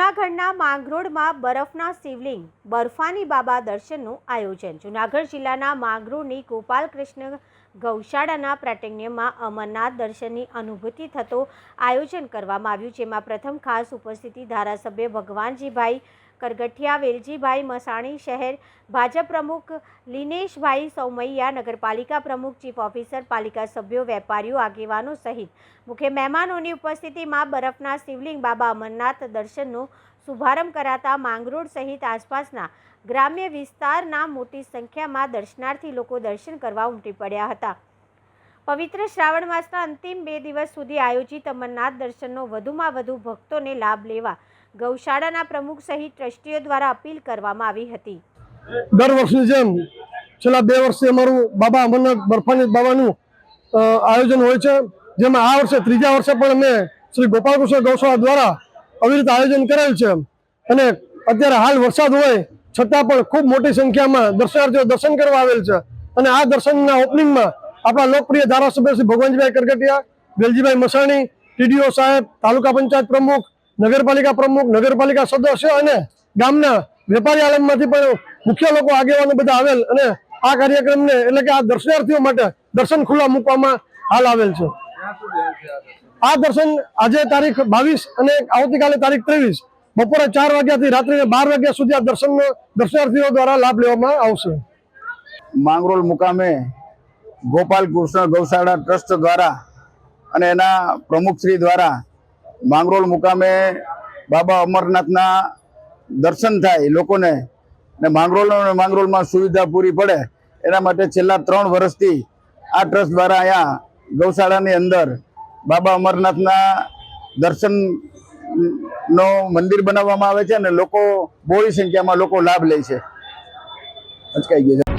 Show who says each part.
Speaker 1: જૂનાગઢના માંગરોળમાં બરફના શિવલિંગ, બરફાની બાબા દર્શનનું આયોજન. જૂનાગઢ જિલ્લાના માંગરોળની ગોપાલકૃષ્ણ ગૌશાળાના પ્રાટેન્યમાં અમરનાથ દર્શનની અનુભૂતિ થતો આયોજન કરવામાં આવ્યું, જેમાં પ્રથમ ખાસ ઉપસ્થિતિ ધારાસભ્ય ભગવાનજીભાઈ કરગઠિયા, વેલજીભાઈ મસાણી શહેર, ભાજપ પ્રમુખ લિનેશભાઈ સૌમૈયા, નગરપાલિકા પ્રમુખ, ચીફ ઓફિસર, પાલિકા સભ્યો, વેપારીઓ, આગેવાનો સહિત મુખ્ય મહેમાનોની ઉપસ્થિતિમાં બરફના શિવલિંગ બાબા અમરનાથ દર્શનનો શુભારંભ કરાતા માંગરોળ સહિત આસપાસના ગ્રામ્ય વિસ્તારના મોટી સંખ્યામાં દર્શનાર્થી લોકો દર્શન કરવા ઉમટી પડ્યા હતા. પવિત્ર શ્રાવણ માસના અંતિમ બે દિવસ સુધી આયોજિત અમરનાથ દર્શનનો વધુમાં વધુ ભક્તોને લાભ લેવા ગૌશાળાના પ્રમુખ સહિત ટ્રસ્ટીઓ દ્વારા અપીલ કરવામાં આવી હતી.
Speaker 2: દર વર્ષની જેમ છેલ્લા બે વર્ષથી અમારું બાબા અમરનાથ બરફાની બાબાનું આયોજન હોય છે. જેમાં આ વર્ષે ત્રીજા વર્ષે પણ અમે શ્રી ગોપાલકૃષ્ણ ગૌશાળા દ્વારા આવી રીતે આયોજન કરેલ છે. અને અત્યારે હાલ વરસાદ હોય છતાં પણ ખૂબ મોટી સંખ્યામાં દર્શનાર્થીઓ દર્શન કરવા આવેલ છે. અને આ દર્શનના ઓપનિંગમાં આપણા લોકપ્રિય ધારાસભ્ય શ્રી ભગવાનજીભાઈ કરગટિયા, વેલજીભાઈ મસાણી, ટીડીઓ સાહેબ, તાલુકા પંચાયત પ્રમુખ, નગરપાલિકા પ્રમુખ, નગરપાલિકા સદસ્ય અને ગામના વેપારી આલમમાંથી પણ મુખ્ય લોકો આગેવાનો બધા આવેલ અને આ કાર્યક્રમને એટલે કે આ દર્શનાર્થીઓ માટે દર્શન ખુલ્લા મૂકવામાં હાલ આવેલ છે. આ દર્શન આજે તારીખ બાવીસ અને આવતીકાલે તારીખ ત્રેવીસ બપોરે ચાર વાગ્યાથી રાત્રે બાર વાગ્યા સુધી આ દર્શનનો દર્શનાર્થીઓ દ્વારા લાભ લેવામાં આવશે.
Speaker 3: માંગરોળ મુકામે ગોપાલ કૃષ્ણ ગૌશાળા ટ્રસ્ટ દ્વારા અને એના પ્રમુખશ્રી દ્વારા માંગરોળ મુકામે બાબા અમરનાથના દર્શન થાય લોકોને ને માંગરોળ માંગરોળમાં સુવિધા પૂરી પડે એના માટે છેલ્લા ત્રણ વર્ષથી આ ટ્રસ્ટ દ્વારા અહીંયા ગૌશાળાની અંદર બાબા અમરનાથના દર્શન નો મંદિર બનાવવામાં આવે છે અને લોકો બહોળી સંખ્યામાં લોકો લાભ લે છે. અચકાઈ ગયો. છે